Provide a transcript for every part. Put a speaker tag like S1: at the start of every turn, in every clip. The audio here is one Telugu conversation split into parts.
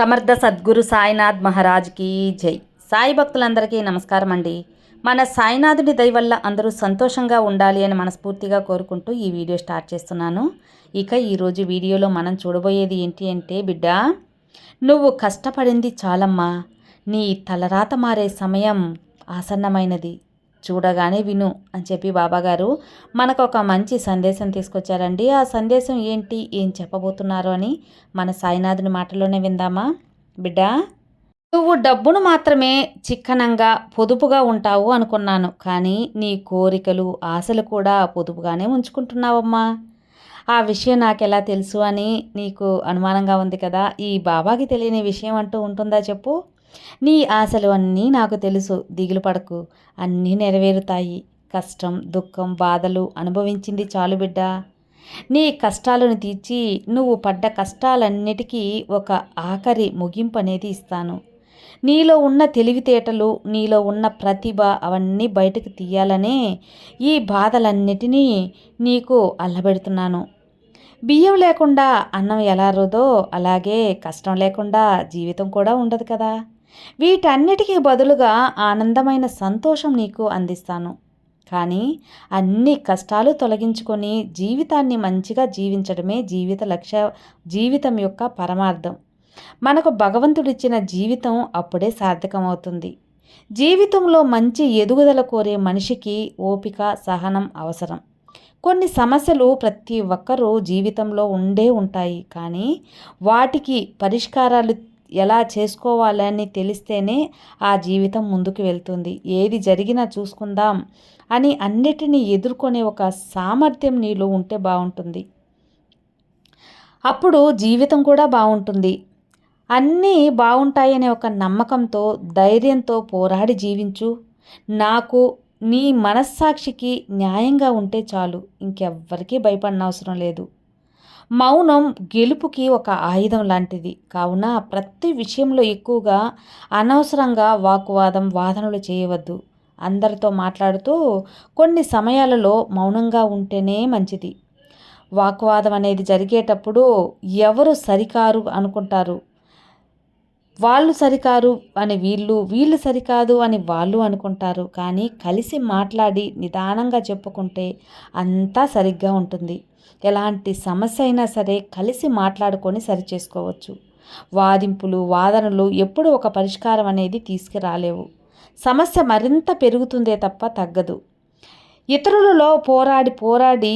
S1: సమర్థ సద్గురు సాయినాథ్ మహారాజ్కి జై. సాయి భక్తులందరికీ నమస్కారం అండి. మన సాయినాథుని దయ వల్ల అందరూ సంతోషంగా ఉండాలి అని మనస్ఫూర్తిగా కోరుకుంటూ ఈ వీడియో స్టార్ట్ చేస్తున్నాను. ఇక ఈరోజు వీడియోలో మనం చూడబోయేది ఏంటి అంటే బిడ్డ నువ్వు కష్టపడింది చాలమ్మా. నీ తలరాత మారే సమయం ఆసన్నమైనది. చూడగానే విను అని చెప్పి బాబాగారు మనకు ఒక మంచి సందేశం తీసుకొచ్చారండి. ఆ సందేశం ఏంటి? ఏం చెప్పబోతున్నారు అని మన సాయినాథుని మాటలోనే విందామా? బిడ్డ నువ్వు డబ్బును మాత్రమే చిక్కనంగా పొదుపుగా ఉంటావు అనుకున్నాను. కానీ నీ కోరికలు ఆశలు కూడా పొదుపుగానే ఉంచుకుంటున్నావమ్మా. ఆ విషయం నాకు ఎలా తెలుసు అని నీకు అనుమానంగా ఉంది కదా? ఈ బాబాకి తెలియని విషయం అంటూ ఉంటుందా చెప్పు? నీ ఆశలు అన్నీ నాకు తెలుసు దిగులు పడకు. అన్నీ నెరవేరుతాయి. కష్టం దుఃఖం బాధలు అనుభవించింది చాలు బిడ్డ. నీ కష్టాలను తీర్చి నువ్వు పడ్డ కష్టాలన్నిటికీ ఒక ఆఖరి ముగింపు అనేది ఇస్తాను. నీలో ఉన్న తెలివితేటలు నీలో ఉన్న ప్రతిభ అవన్నీ బయటకు తీయాలనే ఈ బాధలన్నిటినీ నీకు అల్లబెడుతున్నాను. బియ్యం లేకుండా అన్నం ఎలా రుదో అలాగే కష్టం లేకుండా జీవితం కూడా ఉండదు కదా. వీటన్నిటికీ బదులుగా ఆనందమైన సంతోషం నీకు అందిస్తాను. కానీ అన్ని కష్టాలు తొలగించుకొని జీవితాన్ని మంచిగా జీవించడమే జీవిత లక్ష్య జీవితం యొక్క పరమార్థం. మనకు భగవంతుడిచ్చిన జీవితం అప్పుడే సార్థకమవుతుంది. జీవితంలో మంచి ఎదుగుదల కోరే మనిషికి ఓపిక సహనం అవసరం. కొన్ని సమస్యలు ప్రతి ఒక్కరూ జీవితంలో ఉండే ఉంటాయి. కానీ వాటికి పరిష్కారాలు ఎలా చేసుకోవాలని తెలిస్తేనే ఆ జీవితం ముందుకు వెళ్తుంది. ఏది జరిగినా చూసుకుందాం అని అన్నిటినీ ఎదుర్కొనే ఒక సామర్థ్యం నీలో ఉంటే బాగుంటుంది. అప్పుడు జీవితం కూడా బాగుంటుంది. అన్నీ బాగుంటాయనే ఒక నమ్మకంతో ధైర్యంతో పోరాడి జీవించు. నాకు నీ మనస్సాక్షికి న్యాయంగా ఉంటే చాలు. ఇంకెవ్వరికీ భయపడిన అవసరం లేదు. మౌనం గెలుపుకి ఒక ఆయుధం లాంటిది. కావున ప్రతి విషయంలో ఎక్కువగా అనవసరంగా వాకువాదం వాదనలు చేయవద్దు. అందరితో మాట్లాడుతూ కొన్ని సమయాలలో మౌనంగా ఉంటేనే మంచిది. వాకువాదం అనేది జరిగేటప్పుడు ఎవరు సరికారు అనుకుంటారు? వాళ్ళు సరికారు అని వీళ్ళు వీళ్ళు సరికాదు అని వాళ్ళు అనుకుంటారు. కానీ కలిసి మాట్లాడి నిదానంగా చెప్పుకుంటే అంతా సరిగ్గా ఉంటుంది. ఎలాంటి సమస్య అయినా సరే కలిసి మాట్లాడుకొని సరిచేసుకోవచ్చు. వాదింపులు వాదనలు ఎప్పుడు ఒక పరిష్కారం అనేది తీసుకురాలేవు. సమస్య మరింత పెరుగుతుందే తప్ప తగ్గదు. ఇతరులలో పోరాడి పోరాడి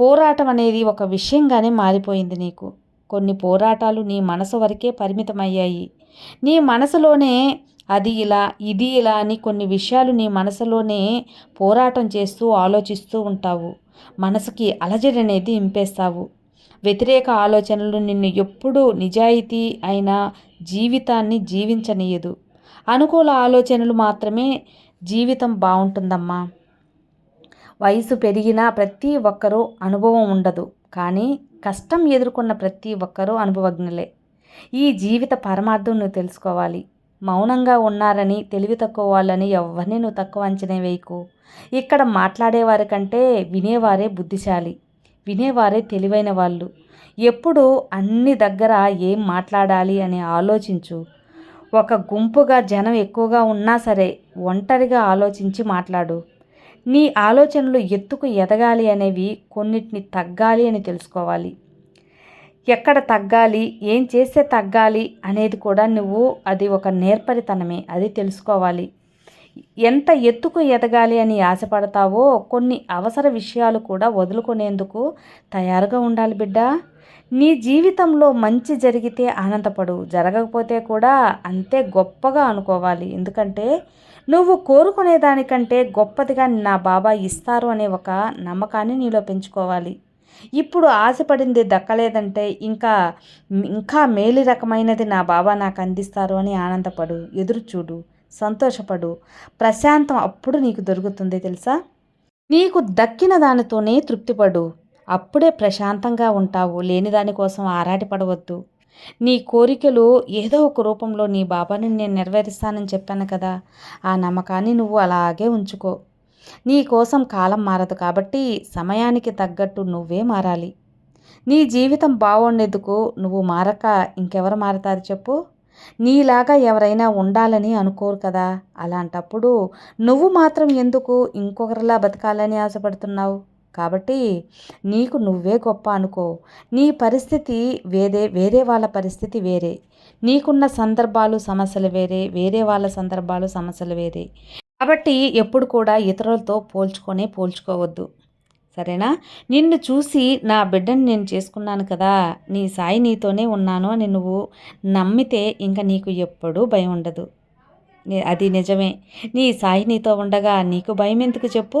S1: పోరాటం అనేది ఒక విషయంగానే మారిపోయింది నీకు. కొన్ని పోరాటాలు నీ మనసు వరకే పరిమితమయ్యాయి. నీ మనసులోనే అది ఇలా ఇది ఇలా అని కొన్ని విషయాలు నీ మనసులోనే పోరాటం చేస్తూ ఆలోచిస్తూ ఉంటావు. మనసుకి అలజడి అనేది ఇంపేస్తావు. వ్యతిరేక ఆలోచనలు నిన్ను ఎప్పుడూ నిజాయితీ అయిన జీవితాన్ని జీవించనీయదు. అనుకూల ఆలోచనలు మాత్రమే జీవితం బాగుంటుందమ్మా వయసు పెరిగినా ప్రతి ఒక్కరూ అనుభవం ఉండదు. కానీ కష్టం ఎదుర్కొన్న ప్రతి ఒక్కరూ అనుభవజ్ఞులే. ఈ జీవిత పరమార్థం నువ్వు తెలుసుకోవాలి. మౌనంగా ఉన్నారని తెలివి తక్కువ వాళ్ళని ఎవరిని నువ్వు తక్కువ అంచనా వేయకు. ఇక్కడ మాట్లాడేవారి కంటే వినేవారే బుద్ధిశాలి. వినేవారే తెలివైన వాళ్ళు. ఎప్పుడు అన్ని దగ్గర ఏం మాట్లాడాలి అని ఆలోచించు. ఒక గుంపుగా జనం ఎక్కువగా ఉన్నా సరే ఒంటరిగా ఆలోచించి మాట్లాడు. నీ ఆలోచనలు ఎత్తుకు ఎదగాలి అనేవి కొన్నిటిని తగ్గాలి అని తెలుసుకోవాలి. ఎక్కడ తగ్గాలి ఏం చేస్తే తగ్గాలి అనేది కూడా నువ్వు అది ఒక నేర్పరితనమే అది తెలుసుకోవాలి. ఎంత ఎత్తుకు ఎదగాలి అని ఆశపడతావో కొన్ని అవసర విషయాలు కూడా వదులుకునేందుకు తయారుగా ఉండాలి బిడ్డ. నీ జీవితంలో మంచి జరిగితే ఆనందపడు జరగకపోతే కూడా అంతే గొప్పగా అనుకోవాలి. ఎందుకంటే నువ్వు కోరుకునే దానికంటే గొప్పదిగా నా బాబా ఇస్తారు అనే ఒక నమ్మకాన్ని నీలో పెంచుకోవాలి. ఇప్పుడు ఆశపడింది దక్కలేదంటే ఇంకా ఇంకా మేలు రకమైనది నా బాబా నాకు అందిస్తారు అని ఆనందపడు. ఎదురు చూడు సంతోషపడు. ప్రశాంతం అప్పుడు నీకు దొరుకుతుంది తెలుసా? నీకు దక్కిన దానితోనే తృప్తిపడు. అప్పుడే ప్రశాంతంగా ఉంటావు. లేని దానికోసం ఆరాటపడవద్దు. నీ కోరికలు ఏదో ఒక రూపంలో నీ బాబాని నేను నెరవేరుస్తానని చెప్పాను కదా ఆ నమ్మకాన్ని నువ్వు అలాగే ఉంచుకో. నీ కోసం కాలం మారదు కాబట్టి సమయానికి తగ్గట్టు నువ్వే మారాలి. నీ జీవితం బాగుండేందుకు నువ్వు మారక ఇంకెవరు మారతారు చెప్పు. నీలాగా ఎవరైనా ఉండాలని అనుకోరు కదా అలాంటప్పుడు నువ్వు మాత్రం ఎందుకు ఇంకొకరిలా బతకాలని ఆశపడుతున్నావు? కాబట్టి నీకు నువ్వే గొప్ప అనుకో. నీ పరిస్థితి వేరే వేరే వాళ్ళ పరిస్థితి వేరే. నీకున్న సందర్భాలు సమస్యలు వేరే వేరే వాళ్ళ సందర్భాలు సమస్యలు వేరే. కాబట్టి ఎప్పుడు కూడా ఇతరులతో పోల్చుకొనే పోల్చుకోవద్దు. సరేనా? నిన్ను చూసి నా బిడ్డని నేను చేసుకున్నాను కదా నీ సాయి నీతోనే ఉన్నాను అని నువ్వు నమ్మితే ఇంకా నీకు ఎప్పుడూ భయం ఉండదు. అది నిజమే. నీ సాయి నీతో ఉండగా నీకు భయం ఎందుకు చెప్పు?